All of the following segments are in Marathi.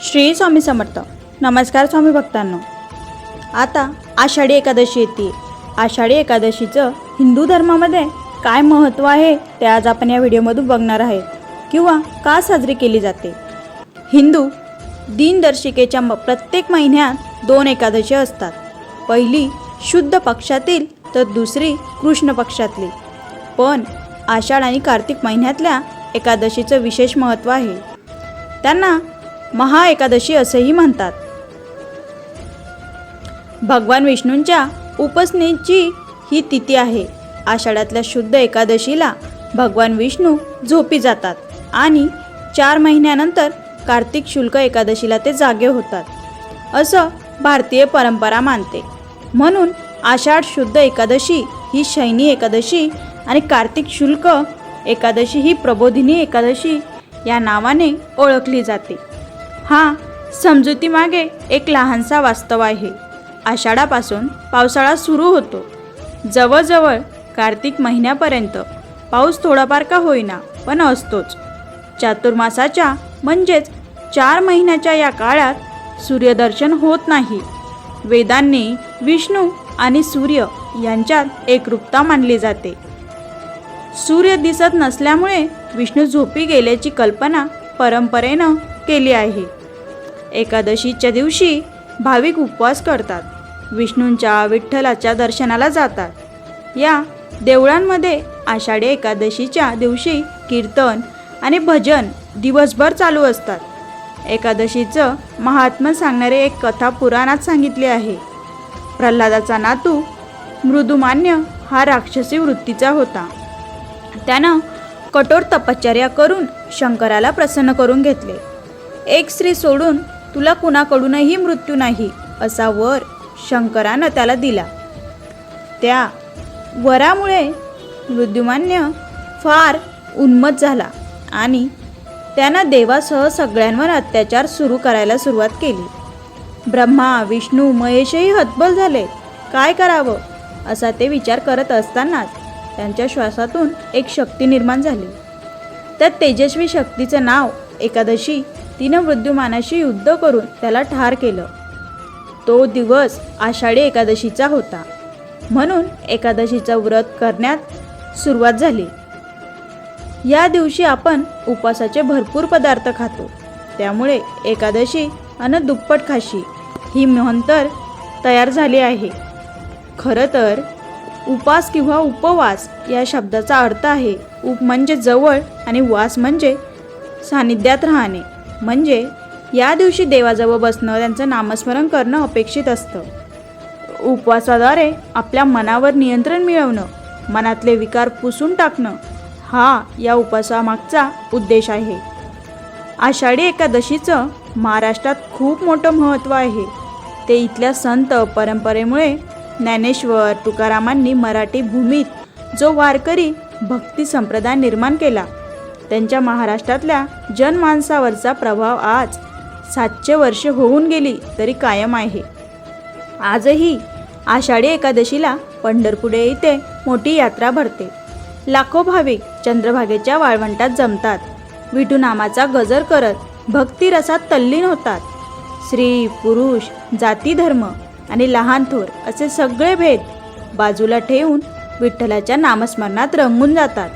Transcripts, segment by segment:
श्री स्वामी समर्थ. नमस्कार स्वामी भक्तांनो. आता आषाढी एकादशी येते. आषाढी एकादशीचं हिंदू धर्मामध्ये काय महत्त्व आहे ते आज आपण या व्हिडिओमधून बघणार आहेत किंवा का साजरी केली जाते. हिंदू दिनदर्शिकेच्या म प्रत्येक महिन्यात दोन एकादशी असतात. पहिली शुद्ध पक्षातील तर दुसरी कृष्ण पक्षातली. पण आषाढ आणि कार्तिक महिन्यातल्या एकादशीचं विशेष महत्त्व आहे. त्यांना महा एकादशी असेही म्हणतात. भगवान विष्णूंच्या उपासनेची ही तिथी आहे. आषाढातल्या शुद्ध एकादशीला भगवान विष्णू झोपी जातात आणि चार महिन्यानंतर कार्तिक शुल्क एकादशीला ते जागे होतात. असं भारतीय परंपरा मानते. म्हणून आषाढ शुद्ध एकादशी ही शैनी एकादशी आणि कार्तिक शुल्क एकादशी ही प्रबोधिनी एकादशी या नावाने ओळखली जाते. हा समजुतीमागे एक लहानसा वास्तव आहे. आषाढापासून पावसाळा सुरू होतो. जवळजवळ कार्तिक महिन्यापर्यंत पाऊस थोडाफार का होईना पण असतोच. चातुर्मासाच्या म्हणजेच चार महिन्याच्या या काळात सूर्यदर्शन होत नाही. वेदांनी विष्णू आणि सूर्य यांच्यात एकरूपता मानली जाते. सूर्य दिसत नसल्यामुळे विष्णू झोपी गेल्याची कल्पना परंपरेनं केली आहे. एकादशीच्या दिवशी भाविक उपवास करतात. विष्णूंच्या विठ्ठलाच्या दर्शनाला जातात. या देवळांमध्ये आषाढी एकादशीच्या दिवशी कीर्तन आणि भजन दिवसभर चालू असतात. एकादशीचं महात्म्य सांगणारे एक कथा पुराणात सांगितली आहे. प्रल्हादाचा नातू मृदुमान्य हा राक्षसी वृत्तीचा होता. त्यानं कठोर तपश्चर्या करून शंकराला प्रसन्न करून घेतले. एक स्त्री सोडून तुला कुणाकडूनही मृत्यू नाही असा वर शंकरानं त्याला दिला. त्या वरामुळे मृद्युमान्य फार उन्मत झाला आणि त्यानं देवासह सगळ्यांवर अत्याचार सुरू करायला सुरुवात केली. ब्रह्मा विष्णू महेशही हतबल झाले. काय करावं? असा ते विचार करत असतानाच त्यांच्या श्वासातून एक शक्ती निर्माण झाली. त्या तेजस्वी शक्तीचं नाव एकादशी तिनं मृत्युमानाशी युद्ध करून त्याला ठार केलं. तो दिवस आषाढी एकादशीचा होता. म्हणून एकादशीचा व्रत करण्यात सुरुवात झाली. या दिवशी आपण उपवासाचे भरपूर पदार्थ खातो. त्यामुळे एकादशी अन दुप्पट खाशी ही म्हणतर तयार झाली आहे. खरं तर उपास किंवा उपवास या शब्दाचा अर्थ आहे उप म्हणजे जवळ आणि वास म्हणजे सानिध्यात राहणे. म्हणजे या दिवशी देवाजवळ बसणं त्यांचं नामस्मरण करणं अपेक्षित असतं. उपवासाद्वारे आपल्या मनावर नियंत्रण मिळवणं मनातले विकार पुसून टाकणं हा या उपवासामागचा उद्देश आहे. आषाढी एकादशीचं महाराष्ट्रात खूप मोठं महत्त्व आहे. ते इथल्या संत परंपरेमुळे ज्ञानेश्वर तुकारामांनी मराठी भूमीत जो वारकरी भक्ती संप्रदाय निर्माण केला त्यांच्या महाराष्ट्रातल्या जनमानसावरचा प्रभाव आज सातशे वर्षे होऊन गेली तरी कायम आहे. आजही आषाढी एकादशीला पंढरपुढे येथे मोठी यात्रा भरते. लाखो भाविक चंद्रभागेच्या वाळवंटात जमतात. विठू नामाचा गजर करत भक्तिरसात तल्लीन होतात. स्त्री पुरुष जाती धर्म आणि लहान थोर असे सगळे भेद बाजूला ठेवून विठ्ठलाच्या नामस्मरणात रंगून जातात.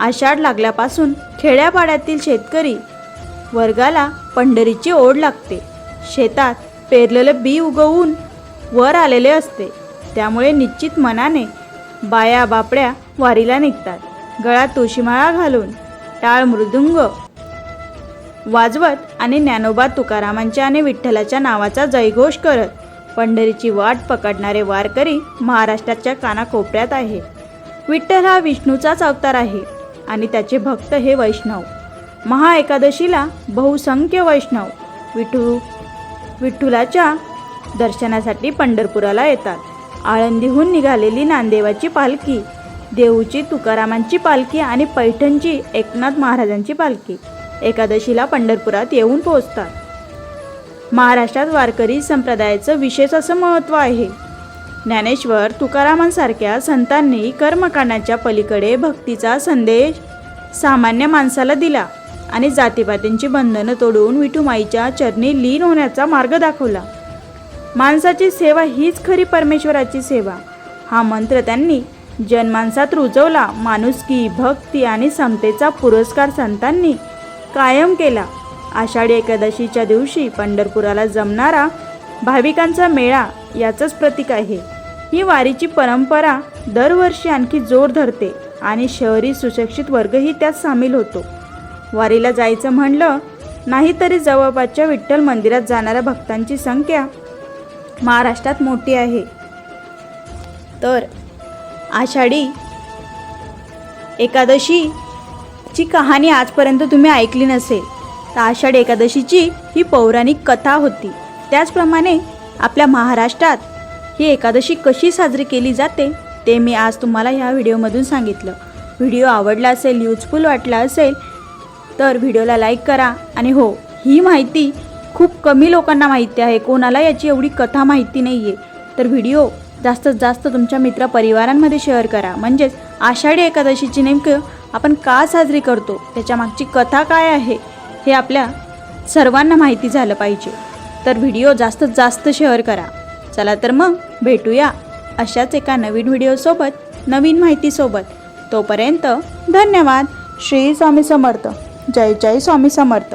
आषाढ लागल्यापासून खेड्यापाड्यातील शेतकरी वर्गाला पंढरीची ओढ लागते. शेतात पेरलेलं बी उगवून वर आलेले असते. त्यामुळे निश्चित मनाने बाया बापड्या वारीला निघतात. गळ्यात तुळशीमाळा घालून टाळ मृदुंग वाजवत आणि ज्ञानोबा तुकारामांच्या आणि विठ्ठलाच्या नावाचा जयघोष करत पंढरीची वाट पकडणारे वारकरी महाराष्ट्राच्या कानाकोपऱ्यात आहे. विठ्ठल हा विष्णूचाच अवतार आहे. आणि त्याचे भक्त हे वैष्णव. महा एकादशीला बहुसंख्य वैष्णव. विठू विठ्ठुलाच्या दर्शनासाठी पंढरपुराला येतात. आळंदीहून निघालेली नांदेवाची पालखी देऊची तुकारामांची पालखी आणि पैठणची एकनाथ महाराजांची पालखी एकादशीला पंढरपुरात येऊन पोहोचतात. महाराष्ट्रात वारकरी संप्रदायाचं विशेष असं महत्त्व आहे. ज्ञानेश्वर तुकारामांसारख्या संतांनी कर्मकांडाच्या पलीकडे भक्तीचा संदेश सामान्य माणसाला दिला आणि जातीपातींची बंधनं तोडून विठुमाईच्या चरणी लीन होण्याचा मार्ग दाखवला. माणसाची सेवा हीच खरी परमेश्वराची सेवा. हा मंत्र त्यांनी जनमानसात रुजवला. माणुसकी भक्ती आणि समतेचा पुरस्कार संतांनी कायम केला. आषाढी एकादशीच्या दिवशी पंढरपुराला जमणारा भाविकांचा मेळा याचंच प्रतीक आहे. ही वारीची परंपरा दरवर्षी आणखी जोर धरते आणि शहरी सुशिक्षित वर्गही त्यात सामील होतो. वारीला जायचं म्हणलं नाहीतरी जवळपासच्या विठ्ठल मंदिरात जाणाऱ्या भक्तांची संख्या महाराष्ट्रात मोठी आहे. तर आषाढी एकादशीची कहाणी आजपर्यंत तुम्ही ऐकली नसेल तर आषाढी एकादशीची ही पौराणिक कथा होती. त्याचप्रमाणे आपल्या महाराष्ट्रात ही एकादशी कशी साजरी केली जाते ते मी आज तुम्हाला ह्या व्हिडिओमधून सांगितलं. व्हिडिओ आवडला असेल युजफुल वाटला असेल तर व्हिडिओला लाईक करा. आणि हो ही माहिती खूप कमी लोकांना माहिती आहे. कोणाला याची एवढी कथा माहिती नाही आहे तर व्हिडिओ जास्तीत जास्त तुमच्या मित्रपरिवारांमध्ये शेअर करा. म्हणजेच आषाढी एकादशीची नेमकं आपण का साजरी करतो? त्याच्या मागची कथा काय आहे? हे आपल्या सर्वांना माहिती झालं पाहिजे. तर व्हिडिओ जास्तीत जास्त शेअर करा. चला तर मग भेटूया अशाच एका नवीन व्हिडिओसोबत नवीन माहितीसोबत. तोपर्यंत धन्यवाद. श्री स्वामी समर्थ. जय जय स्वामी समर्थ.